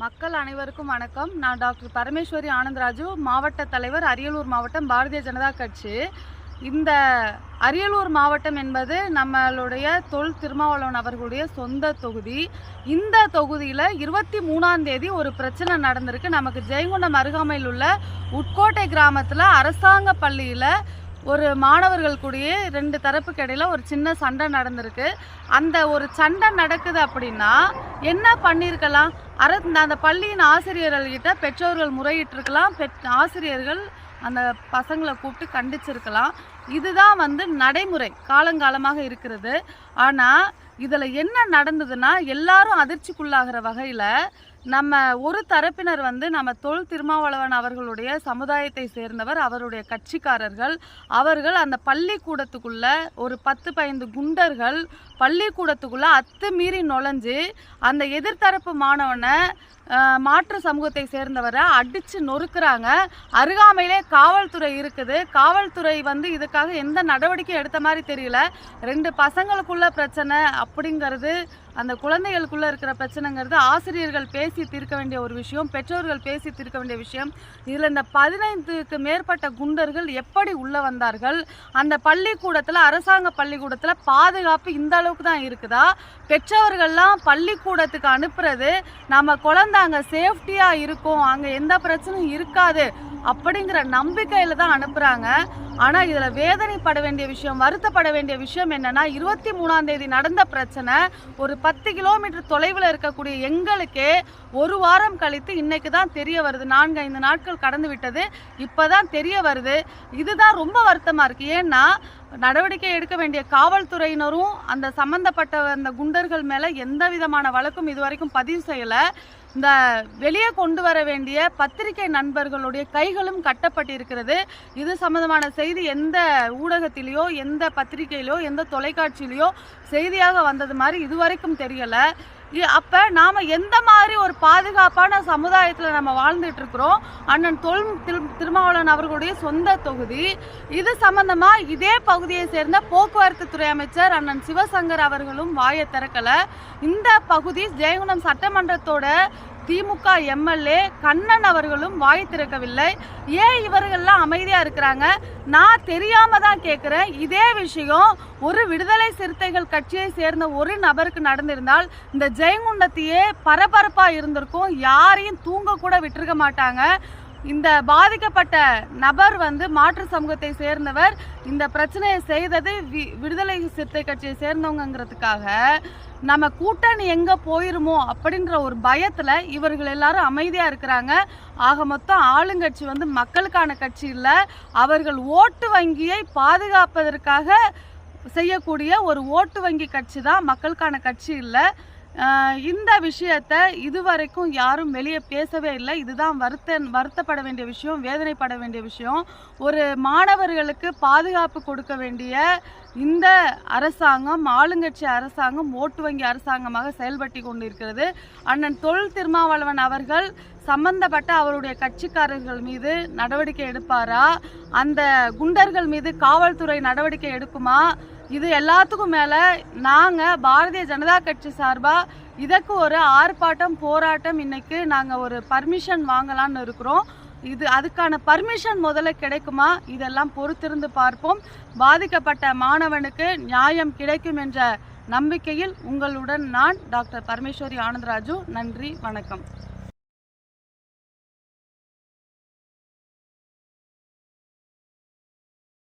மக்கள் அனைவருக்கும் வணக்கம். நான் டாக்டர் பரமேஸ்வரி ஆனந்தராஜு மாவட்ட தலைவர் அரியலூர் மாவட்டம் பாரதிய ஜனதா கட்சி. இந்த அரியலூர் மாவட்டம் என்பது நம்மளுடைய தொல் திருமாவளவன் அவர்களுடைய சொந்த தொகுதி. இந்த தொகுதியில் இருபத்தி மூணாம் தேதி ஒரு பிரச்சனை நடந்திருக்கு. நமக்கு ஜெயங்கொண்டம் அருகாமையில் உள்ள உட்கோட்டை கிராமத்தில் அரசாங்க பள்ளியில் ஒரு மாணவர்கள் கூடயே ரெண்டு தரப்புக்கு இடையில ஒரு சின்ன சண்டை நடந்திருக்கு. அந்த ஒரு சண்டை நடக்குது அப்படின்னா என்ன பண்ணியிருக்கலாம் அர அந்த பள்ளியின் ஆசிரியர்கள்கிட்ட பெற்றோர்கள் முறையிட்டிருக்கலாம். பெற் ஆசிரியர்கள் அந்த பசங்களை கூப்பிட்டு கண்டிச்சிருக்கலாம். இதுதான் வந்து நடைமுறை காலங்காலமாக இருக்கிறது. ஆனால் இதில் என்ன நடந்ததுன்னா எல்லாரும் அதிர்ச்சிக்குள்ளாகிற வகையில் நம்ம ஒரு தரப்பினர் வந்து நம்ம தொல் திருமாவளவன் அவர்களுடைய சமுதாயத்தை சேர்ந்தவர் அவருடைய கட்சிக்காரர்கள். அவர்கள் அந்த பள்ளிக்கூடத்துக்குள்ள ஒரு பத்து பதினைந்து குண்டர்கள் பள்ளிக்கூடத்துக்குள்ள அத்துமீறி நுழைஞ்சு அந்த எதிர்த்தரப்பு மாணவனை மாற்று சமூகத்தை சேர்ந்தவரை அடித்து நொறுக்கிறாங்க. அருகாமையிலே காவல்துறை இருக்குது. காவல்துறை வந்து இதுக்காக எந்த நடவடிக்கையும் எடுத்த மாதிரி தெரியல. ரெண்டு பசங்களுக்குள்ள பிரச்சனை அப்படிங்கிறது அந்த குழந்தைகளுக்குள்ளே இருக்கிற பிரச்சனைங்கிறது ஆசிரியர்கள் பேசி தீர்க்க வேண்டிய ஒரு விஷயம் பெற்றோர்கள் பேசி தீர்க்க வேண்டிய விஷயம். இதில் இந்த பதினைந்துக்கு மேற்பட்ட குண்டர்கள் எப்படி உள்ளே வந்தார்கள்? அந்த பள்ளிக்கூடத்தில் அரசாங்க பள்ளிக்கூடத்தில் பாதுகாப்பு இந்த அளவுக்கு தான் இருக்குதா? பெற்றவர்கள்லாம் பள்ளிக்கூடத்துக்கு அனுப்புறது நம்ம குழந்தை அங்கே சேஃப்டியாக இருக்கும் அங்கே எந்த பிரச்சனையும் இருக்காது அப்படிங்கிற நம்பிக்கையில் தான் அனுப்புகிறாங்க ஆனால் இதில் வேதனைப்பட வேண்டிய விஷயம் வருத்தப்பட வேண்டிய விஷயம் என்னென்னா இருபத்தி மூணாம் தேதி நடந்த பிரச்சனை ஒரு பத்து கிலோமீட்டர் தொலைவில் இருக்கக்கூடிய எங்களுக்கே ஒரு வாரம் கழித்து இன்னைக்கு தான் தெரிய வருது. நான்கு ஐந்து நாட்கள் கடந்து விட்டது. இப்போ தான் தெரிய வருது. இதுதான் ரொம்ப வருத்தமாக இருக்குது ஏன்னா நடவடிக்கை எடுக்க வேண்டிய காவல்துறையினரும் அந்த சம்பந்தப்பட்ட அந்த குண்டர்கள் மேலே எந்த விதமான வழக்கும் இதுவரைக்கும் பதிவு செய்யலை. இந்த வெளியே கொண்டு வர வேண்டிய பத்திரிகை நண்பர்களுடைய கைகளும் கட்டப்பட்டிருக்கிறது. இது சம்பந்தமான செய்தி எந்த ஊடகத்திலேயோ எந்த பத்திரிகையிலையோ எந்த தொலைக்காட்சியிலையோ செய்தியாக வந்தது மாதிரி இதுவரைக்கும் தெரியலை. அப்போ நாம் எந்த மாதிரி ஒரு பாதுகாப்பான சமுதாயத்தில் நம்ம வாழ்ந்துட்டு இருக்கிறோம் அண்ணன் தொல் திரு திருமாவளவன் அவர்களுடைய சொந்த தொகுதி. இது சம்மந்தமாக இதே பகுதியை சேர்ந்த போக்குவரத்து துறை அமைச்சர் அண்ணன் சிவசங்கர் அவர்களும் வாயை திறக்கலை. இந்த பகுதி ஜெயகுணம் சட்டமன்றத்தோட திமுக எம்எல்ஏ கண்ணன் அவர்களும் வாய் திறக்கவில்லை. ஏன் இவர்கள்லாம் அமைதியாக இருக்கிறாங்க? நான் தெரியாம தான் கேட்குறேன் இதே விஷயம் ஒரு விடுதலை சிறுத்தைகள் கட்சியை சேர்ந்த ஒரு நபருக்கு நடந்திருந்தால் இந்த ஜெயங்குண்டத்தையே பரபரப்பாக இருந்திருக்கும். யாரையும் தூங்க கூட விட்டுருக்க மாட்டாங்க. இந்த பாதிக்கப்பட்ட நபர் வந்து மாற்று சமூகத்தை சேர்ந்தவர். இந்த பிரச்சனையை செய்தது வி- விடுதலை சிறுத்தை கட்சியை சேர்ந்தவங்கிறதுக்காக நம்ம கூட்டணி எங்கே போயிருமோ அப்படின்ற ஒரு பயத்தில் இவர்கள் எல்லாரும் அமைதியாக இருக்கிறாங்க. ஆக மொத்தம் ஆளுங்கட்சி வந்து மக்களுக்கான கட்சி இல்லை. அவர்கள் ஓட்டு வங்கியை பாதுகாப்பதற்காக செய்யக்கூடிய ஒரு ஓட்டு வங்கி கட்சி தான் மக்களுக்கான கட்சி இல்லை. இந்த விஷயத்தை இதுவரைக்கும் யாரும் வெளியே பேசவே இல்லை. இதுதான் வருத்த வருத்தப்பட வேண்டிய விஷயம் வேதனைப்பட வேண்டிய விஷயம். ஒரு மாணவர்களுக்கு பாதுகாப்பு கொடுக்க வேண்டிய இந்த அரசாங்கம் ஆளுங்கட்சி அரசாங்கம் ஓட்டு வங்கி அரசாங்கமாக செயல்பட்டு கொண்டிருக்கிறது. அண்ணன் தொழில் திருமாவளவன் அவர்கள் சம்பந்தப்பட்ட அவருடைய கட்சிக்காரர்கள் மீது நடவடிக்கை எடுப்பாரா? அந்த குண்டர்கள் மீது காவல்துறை நடவடிக்கை எடுக்குமா? இது எல்லாத்துக்கும் மேலே நாங்கள் பாரதிய ஜனதா கட்சி சார்பாக இதற்கு ஒரு ஆர்ப்பாட்டம் போராட்டம் இன்னைக்கு நாங்கள் ஒரு பர்மிஷன் வாங்கலாம்னு இருக்கிறோம். இது அதுக்கான பர்மிஷன் முதல்ல கிடைக்குமா? இதெல்லாம் பொறுத்திருந்து பார்ப்போம். பாதிக்கப்பட்ட மாணவனுக்கு நியாயம் கிடைக்கும் என்ற நம்பிக்கையில் உங்களுடன் நான் டாக்டர் பரமேஸ்வரி ஆனந்தராஜு. நன்றி வணக்கம்.